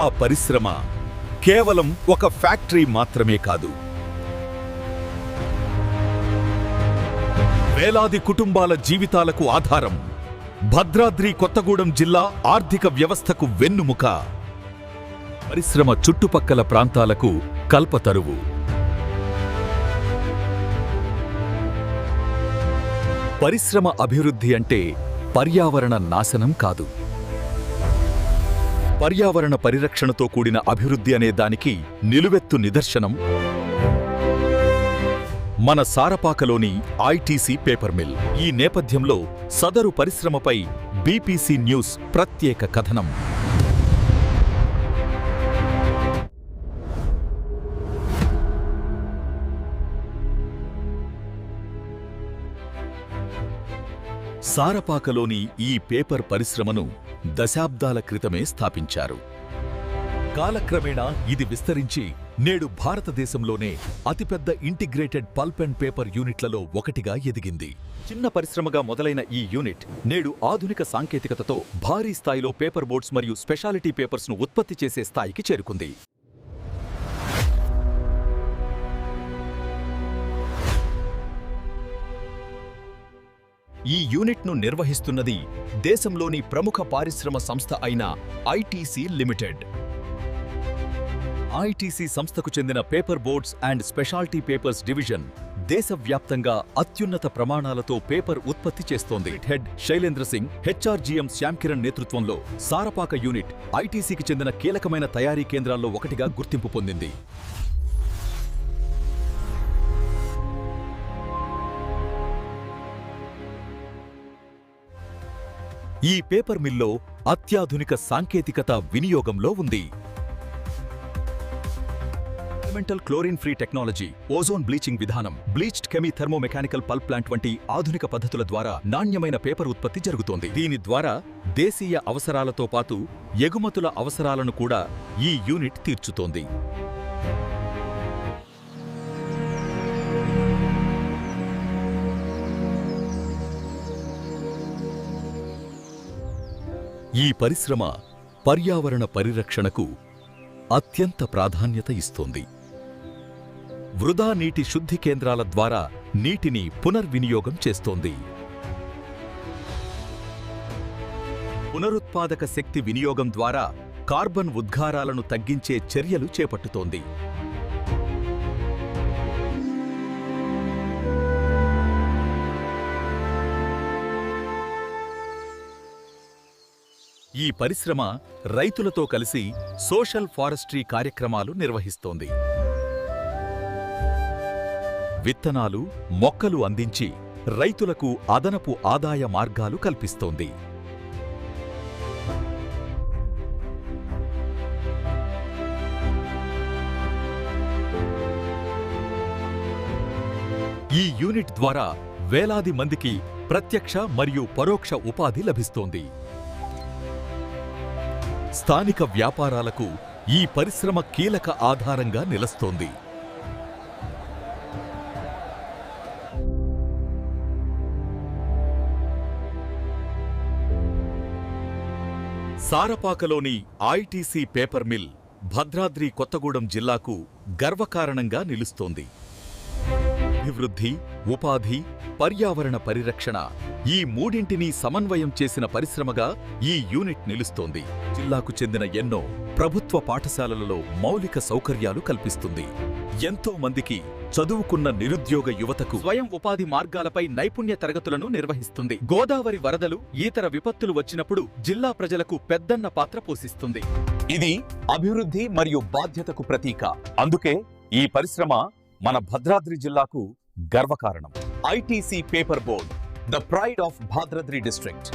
ఆ పరిశ్రమ కేవలం ఒక ఫ్యాక్టరీ మాత్రమే కాదు. వేలాది కుటుంబాల జీవితాలకు ఆధారం భద్రాద్రి కొత్తగూడెం జిల్లా ఆర్థిక వ్యవస్థకు వెన్నుముక. పరిశ్రమ చుట్టుపక్కల ప్రాంతాలకు కల్పతరువు పరిశ్రమ అభివృద్ధి అంటే పర్యావరణ నాశనం కాదు. పర్యావరణ పరిరక్షణతో కూడిన అభివృద్ధి అనే దానికి నిలువెత్తు నిదర్శనం మన సారపాకలోని ఐటీసీ పేపర్ మిల్. ఈ నేపథ్యంలో సదరు పరిశ్రమపై బీపీసీ న్యూస్ ప్రత్యేక కథనం. సారపాకలోని ఈ పేపర్ పరిశ్రమను దశాబ్దాల క్రితమే స్థాపించారు. కాలక్రమేణా ఇది విస్తరించి నేడు భారతదేశంలోనే అతిపెద్ద ఇంటిగ్రేటెడ్ పల్ప్ అండ్ పేపర్ యూనిట్లలో ఒకటిగా ఎదిగింది. చిన్న పరిశ్రమగా మొదలైన ఈ యూనిట్ నేడు ఆధునిక సాంకేతికతతో భారీ స్థాయిలో పేపర్ బోర్డ్స్ మరియు స్పెషాలిటీ పేపర్స్ను ఉత్పత్తి చేసే స్థాయికి చేరుకుంది. ఈ యూనిట్ను నిర్వహిస్తున్నది దేశంలోని ప్రముఖ పారిశ్రమ సంస్థ అయిన ఐటీసీ లిమిటెడ్. ఐటీసీ సంస్థకు చెందిన paper boards and speciality papers division దేశవ్యాప్తంగా అత్యున్నత ప్రమాణాలతో పేపర్ ఉత్పత్తి చేస్తోంది. హెడ్ శైలేంద్ర సింగ్ హెచ్ఆర్జీఎం శ్యామ్ కిరణ్ నేతృత్వంలో సారపాక యూనిట్ ఐటీసీకి చెందిన కీలకమైన తయారీ కేంద్రాల్లో ఒకటిగా గుర్తింపు పొందింది. ఈ పేపర్ మిల్లో అత్యాధునిక సాంకేతికత వినియోగంలో ఉంది. Elemental chlorine free technology ozone bleaching విధానం bleached chemithermomechanical pulp plant వంటి ఆధునిక పద్ధతుల ద్వారా నాణ్యమైన పేపర్ ఉత్పత్తి జరుగుతోంది. దీని ద్వారా దేశీయ అవసరాలతో పాటు ఎగుమతుల అవసరాలను కూడా ఈ యూనిట్ తీర్చుతోంది. ఈ పరిశ్రమ పర్యావరణ పరిరక్షణకు అత్యంత ప్రాధాన్యత ఇస్తోంది. వృధా నీటి శుద్ధి కేంద్రాల ద్వారా నీటిని పునర్వినియోగం చేస్తోంది. పునరుత్పాదక శక్తి వినియోగం ద్వారా కార్బన్ ఉద్గారాలను తగ్గించే చర్యలు చేపట్టుతోంది. ఈ పరిశ్రమ రైతులతో కలిసి సోషల్ ఫారెస్ట్రీ కార్యక్రమాలు నిర్వహిస్తోంది. విత్తనాలు మొక్కలు అందించి రైతులకు అదనపు ఆదాయ మార్గాలు కల్పిస్తోంది. ఈ యూనిట్ ద్వారా వేలాది మందికి ప్రత్యక్ష మరియు పరోక్ష ఉపాధి లభిస్తోంది. స్థానిక వ్యాపారాలకు ఈ పరిశ్రమ కీలక ఆధారంగా నిలుస్తోంది. సారపాకలోని ITC paper mill Bhadradri Kothagudem జిల్లాకు గర్వకారణంగా నిలుస్తోంది. అభివృద్ధి ఉపాధి పర్యావరణ పరిరక్షణ ఈ మూడింటిని సమన్వయం చేసిన పరిశ్రమగా ఈ యూనిట్ నిలుస్తోంది. జిల్లాకు చెందిన ఎన్నో ప్రభుత్వ పాఠశాలలలో మౌలిక సౌకర్యాలు కల్పిస్తుంది. ఎంతో మందికి చదువుకున్న నిరుద్యోగ యువతకు స్వయం ఉపాధి మార్గాలపై నైపుణ్య తరగతులను నిర్వహిస్తుంది. గోదావరి వరదలు ఇతర విపత్తులు వచ్చినప్పుడు జిల్లా ప్రజలకు పెద్దన్న పాత్ర పోషిస్తుంది. ఇది అభివృద్ధి మరియు బాధ్యతకు ప్రతీక. అందుకే ఈ పరిశ్రమ మన భద్రాద్రి జిల్లాకు గర్వకారణం. ITC paper board the pride of Bhadradri district.